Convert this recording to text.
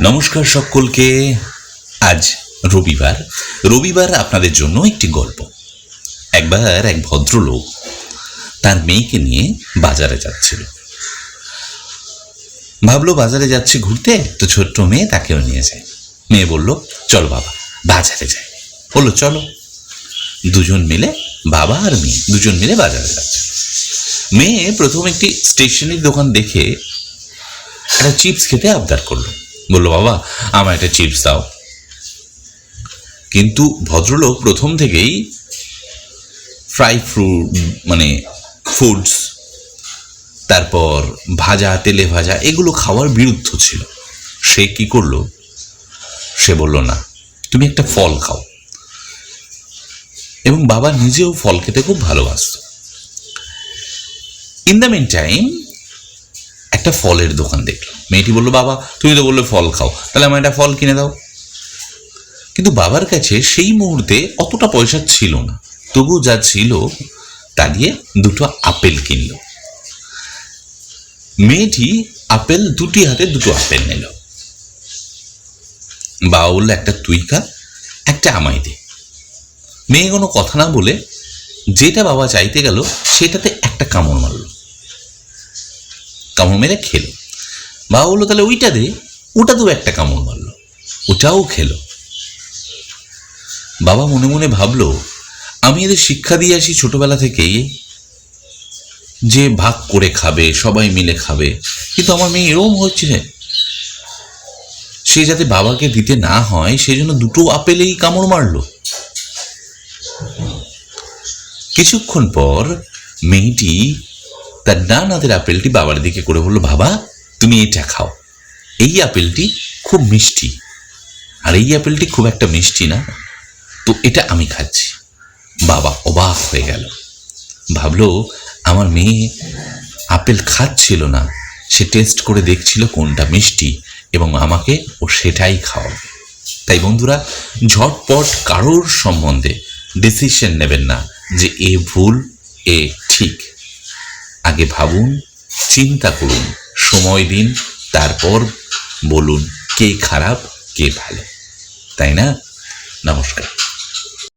নমস্কার সকলকে। আজ রবিবার। রবিবার আপনাদের জন্য একটি গল্প। একবার এক ভদ্রলোক তার মেয়েকে নিয়ে বাজারে যাচ্ছিল। ভাবলো, বাজারে যাচ্ছে ঘুরতে, তো ছোট্ট মেয়ে তাকেও নিয়ে যায়। মেয়ে বলল, চল বাবা, বাজারে যাই। বলল, চলো। দুজন মিলে বাবা আর মেয়ে, দুজন মিলে বাজারে যাচ্ছে। মেয়ে প্রথম একটি স্টেশনারি দোকান দেখে একটা চিপস খেতে আবদার করল। বলল, বাবা আমার একটা চিপস দাও। কিন্তু ভদ্রলোক প্রথম থেকেই ফ্রাই ফ্রুট মানে ফুডস তারপর ভাজা, তেলে ভাজা, এগুলো খাওয়ার বিরুদ্ধ ছিল। সে কি করল? সে বলল, না, তুমি একটা ফল খাও। এবং বাবা নিজেও ফল খেতে খুব ভালোবাসত। ইন দ্য মেন টাইম একটা ফলের দোকান দেখল মেয়েটি বলল, বাবা, তুমি তো বললে ফল খাও। তাহলে আমার একটা ফল কিনে দাও। কিন্তু বাবার কাছে সেই মুহূর্তে অতটা পয়সা ছিল না। তবু যা ছিল, তা দিয়ে দুটো আপেল কিনল। মেয়েটি আপেল দুটি হাতে দুটো আপেল নিল। বাবা বলল, একটা তুই খা একটা আমায় দে মেয়ে কোনো কথা না বলে যেটা বাবা চাইতে গেল, সেটাতে একটা কামড় মারলো। কামড় মেরে খেলো। বাবা বলল, তাহলে ওইটা দে। ওটা তো একটা কামড় মারলো। ওটাও খেলো। বাবা মনে মনে ভাবলো, আমি এদের শিক্ষা দিয়ে আসি ছোটবেলা থেকেই যে ভাগ করে খাবে, সবাই মিলে খাবে। কিন্তু আমার মেয়ে এরম হচ্ছে সে যাতে বাবাকে দিতে না হয় সেই জন্য দুটো আপেলেই কামড় মারলো। কিছুক্ষণ পর মেয়েটি তার ডান হাতের আপেলটি বাবার দিকে করে বলল, বাবা, তুমি এটা খাও। এই আপেলটি খুব মিষ্টি। আর এই আপেলটি খুব একটা মিষ্টি না। তো এটা আমি খাচ্ছি। বাবা অবাক হয়ে গেল। ভাবলো, আমার মেয়ে আপেল খাচ্ছিল না। সে টেস্ট করে দেখছিল কোনটা মিষ্টি এবং আমাকে ও সেটাই খাওয়াবে। তাই বন্ধুরা, ঝটপট কারোর সম্বন্ধে ডিসিশন নেবেন না যে এ ভুল, এ ঠিক। আগে ভাবুন, চিন্তা করুন, সময় দিন, তারপর বলুন কে খারাপ, কে ভালো। তাই না? নমস্কার।